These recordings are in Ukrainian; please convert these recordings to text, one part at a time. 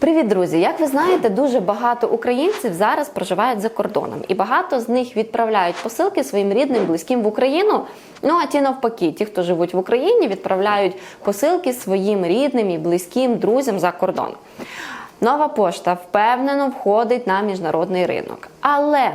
Привіт, друзі! Як ви знаєте, дуже багато українців зараз проживають за кордоном, і багато з них відправляють посилки своїм рідним, близьким в Україну. Ну а ті навпаки, ті, хто живуть в Україні, відправляють посилки своїм рідним і близьким друзям за кордон. Нова пошта впевнено входить на міжнародний ринок, але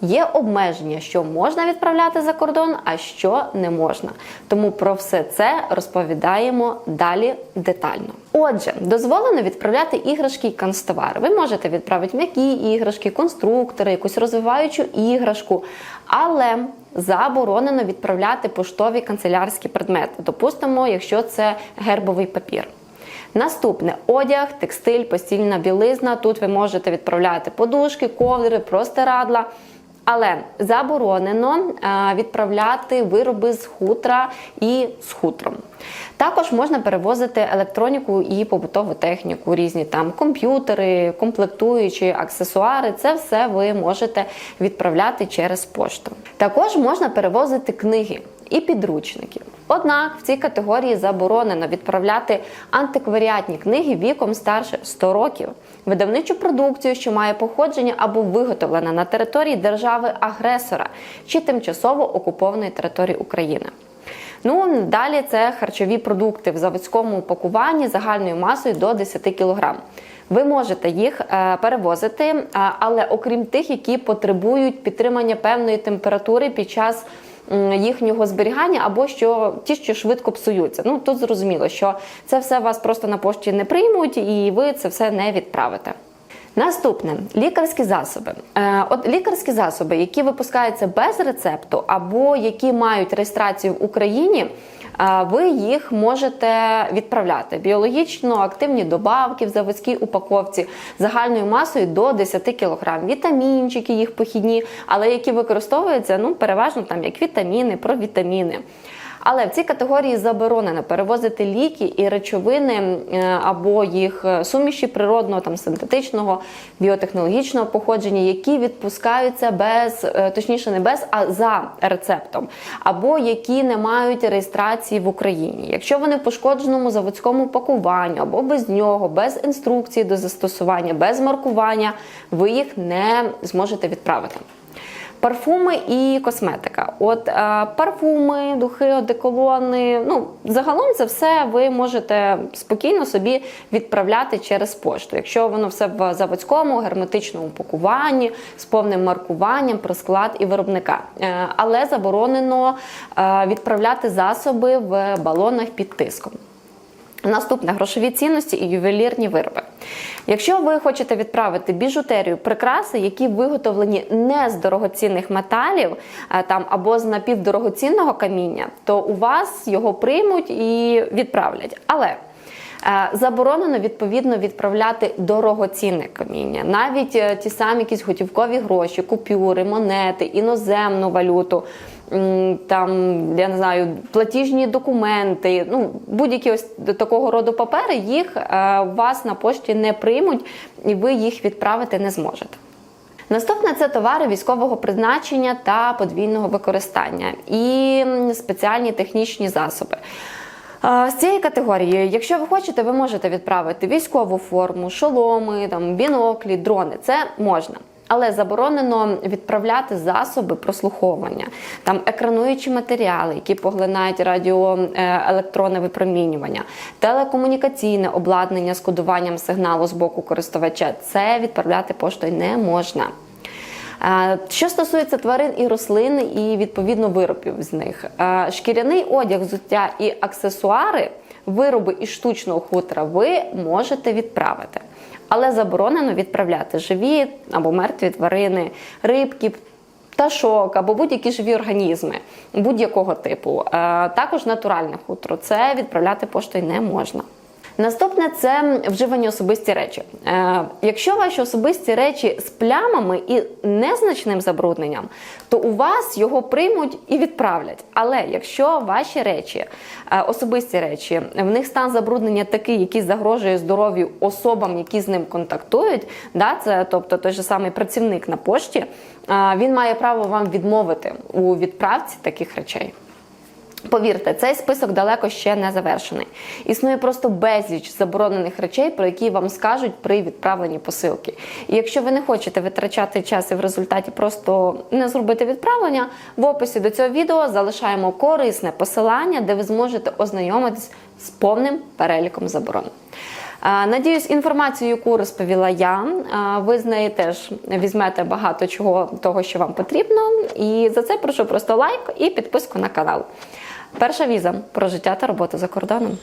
Є обмеження, що можна відправляти за кордон, а що не можна. Тому про все це розповідаємо далі детально. Отже, дозволено відправляти іграшки і канцтовари. Ви можете відправити м'які іграшки, конструктори, якусь розвиваючу іграшку, але заборонено відправляти поштові канцелярські предмети. Допустимо, якщо це гербовий папір. Наступне одяг, текстиль, постільна білизна. Тут ви можете відправляти подушки, ковдри, простирадла. Але заборонено відправляти вироби з хутра і з хутром. Також можна перевозити електроніку і побутову техніку, різні там комп'ютери, комплектуючі, аксесуари. Це все ви можете відправляти через пошту. Також можна перевозити книги і підручники. Однак в цій категорії заборонено відправляти антикваріатні книги віком старше 100 років, видавничу продукцію, що має походження або виготовлена на території держави-агресора чи тимчасово окупованої території України. Ну далі це харчові продукти в заводському упакуванні загальною масою до 10 кг. Ви можете їх е, перевозити, але окрім тих, які потребують підтримання певної температури під час їхнього зберігання, або що ті, що швидко псуються. Ну тут зрозуміло, що це все вас просто на пошті не приймуть, і ви це все не відправите. Наступне лікарські засоби. Е, от лікарські засоби, які випускаються без рецепту, або які мають реєстрацію в Україні ви їх можете відправляти. Біологічно активні добавки в заводській упаковці загальною масою до 10 кг. Вітамінчики, їх похідні, але які використовуються ну, переважно там як вітаміни, провітаміни. Але в цій категорії заборонено перевозити ліки і речовини е, або їх е, суміші природного, там синтетичного, біотехнологічного походження, які відпускаються без, е, точніше, не без, а за рецептом, або які не мають реєстрації в Україні. Якщо вони в пошкодженому заводському пакуванню або без нього, без інструкції до застосування, без маркування, ви їх не зможете відправити. Парфуми і косметика. От е, парфуми, духи, одеколони. Ну, загалом це все ви можете спокійно собі відправляти через пошту. Якщо воно все в заводському, герметичному упакуванні, з повним маркуванням про склад і виробника. Е, але заборонено е, відправляти засоби в балонах під тиском. Наступне грошові цінності і ювелірні вироби. Якщо ви хочете відправити біжутерію прикраси, які виготовлені не з дорогоцінних металів е, там або з напівдорогоцінного каміння, то у вас його приймуть і відправлять. Але е, Заборонено відповідно відправляти дорогоцінне каміння, навіть е, ті самі якісь готівкові гроші, купюри, монети, іноземну валюту там, я не знаю, платіжні документи, ну, будь-які ось такого роду папери, їх е, вас на пошті не приймуть і ви їх відправити не зможете. Наступне це товари військового призначення та подвійного використання і спеціальні технічні засоби. З цієї категорії, якщо ви хочете, ви можете відправити військову форму, шоломи, там біноклі, дрони. Це можна. Але заборонено відправляти засоби прослуховування, там екрануючі матеріали, які поглинають радіоелектронне випромінювання, телекомунікаційне обладнання з кодуванням сигналу з боку користувача. Це відправляти поштою не можна. Е, що стосується тварин і рослин, і відповідно виробів з них, е, шкіряний одяг, взуття і аксесуари, вироби із штучного хутра ви можете відправити але заборонено відправляти живі або мертві тварини, рибки. Пташок або будь-які живі організми будь-якого типу. Е, також натуральне хутро. Це відправляти поштою не можна. Наступне це вживані особисті речі. Е, Якщо ваші особисті речі з плямами і незначним забрудненням, то у вас його приймуть і відправлять. Але якщо ваші речі, е, особисті речі, в них стан забруднення такий, який загрожує здоров'ю особам, які з ним контактують, да, це тобто той же самий працівник на пошті, е, він має право вам відмовити у відправці таких речей. Повірте, цей список далеко ще не завершений. Існує просто безліч заборонених речей, про які вам скажуть при відправленні посилки. І якщо ви не хочете витрачати час і в результаті просто не зробити відправлення, в описі до цього відео залишаємо корисне посилання, де ви зможете ознайомитись з повним переліком заборон. Надіюсь, інформацію, яку розповіла я, ви з неї теж візьмете багато чого того, що вам потрібно. І за це прошу просто лайк і підписку на канал. Перша віза про життя та роботу за кордоном.